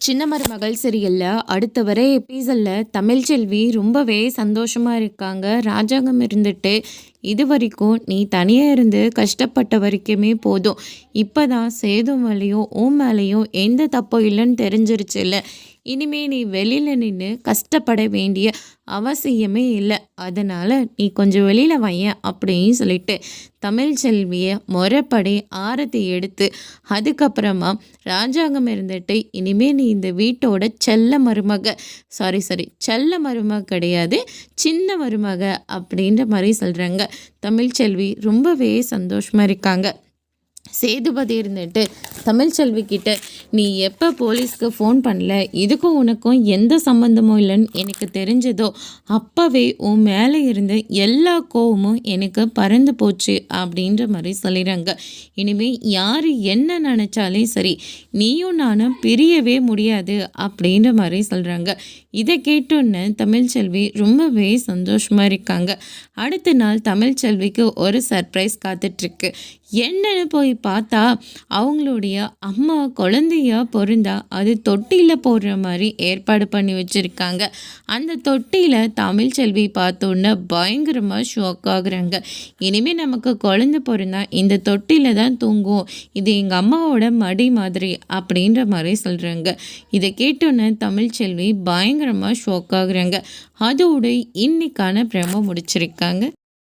சின்ன மருமகள் சீரியலில் அடுத்த வர எபிசோடில் தமிழ்ச்செல்வி ரொம்பவே சந்தோஷமாக இருக்காங்க. ராஜாங்கம் இருந்துட்டு இது வரைக்கும் நீ தனியாக இருந்து கஷ்டப்பட்ட வரைக்குமே போதும். இப்போ தான் சேது மேலேயும் ஓம் மேலேயும் எந்த தப்பும் இல்லைன்னு தெரிஞ்சிருச்சு இல்லை இனிமே நீ வெளியில் நின்று கஷ்டப்பட வேண்டிய அவசியமே இல்லை. அதனால் நீ கொஞ்சம் வெளியில் வையன் அப்படின்னு சொல்லிட்டு தமிழ் செல்வியை முறைப்படி ஆரத்தி எடுத்து அதுக்கப்புறமா ராஜாங்கம் இருந்துட்டு இனிமே நீ இந்த வீட்டோட செல்ல மருமக. சாரி சாரி செல்ல மருமக கிடையாது சின்ன மருமக அப்படின்ற மாதிரி சொல்கிறாங்க தமிழ்ச்செல்வி ரொம்பவே சந்தோஷமாக இருக்காங்க. சேதுபதி இருந்துட்டு தமிழ்ச்செல்வி கிட்ட நீ எப்போ போலீஸ்க்கு ஃபோன் பண்ணல? இதுக்கும் உனக்கும் எந்த சம்மந்தமும் இல்லைன்னு எனக்கு தெரிஞ்சதோ அப்போவே உன் மேலே இருந்த எல்லா கோவமும் எனக்கு பறந்து போச்சு அப்படின்ற மாதிரி சொல்லிடுறாங்க. இனிமேல் யார் என்ன நினச்சாலே சரி நீயும் நானும் பிரியவே முடியாது அப்படின்ற மாதிரி சொல்கிறாங்க இதை கேட்டோன்னு தமிழ்ச்செல்வி ரொம்பவே சந்தோஷமாக இருக்காங்க. அடுத்த நாள் தமிழ்ச்செல்விக்கு ஒரு சர்ப்ரைஸ் காத்துட்ருக்கு என்னன்னு போய் பார்த்தா அவங்களுடைய அம்மா குழந்தையா பொருந்தா அது தொட்டியில் போடுற மாதிரி ஏற்பாடு பண்ணி வச்சுருக்காங்க. அந்த தொட்டியில் தமிழ்ச்செல்வி பார்த்தோன்னே பயங்கரமாக ஷாக் ஆகுறாங்க. இனிமேல் நமக்கு குழந்தை பிறந்தா இந்த தொட்டியில் தான் தூங்கும் இது எங்கள் அம்மாவோட மடி மாதிரி அப்படின்ற மாதிரி சொல்கிறாங்க இதை கேட்டோன்னே தமிழ்ச்செல்வி பயங்கரமாக ஷாக் ஆகுறாங்க. அதோடு இன்னைக்கான பிரம முடிச்சிருக்காங்க.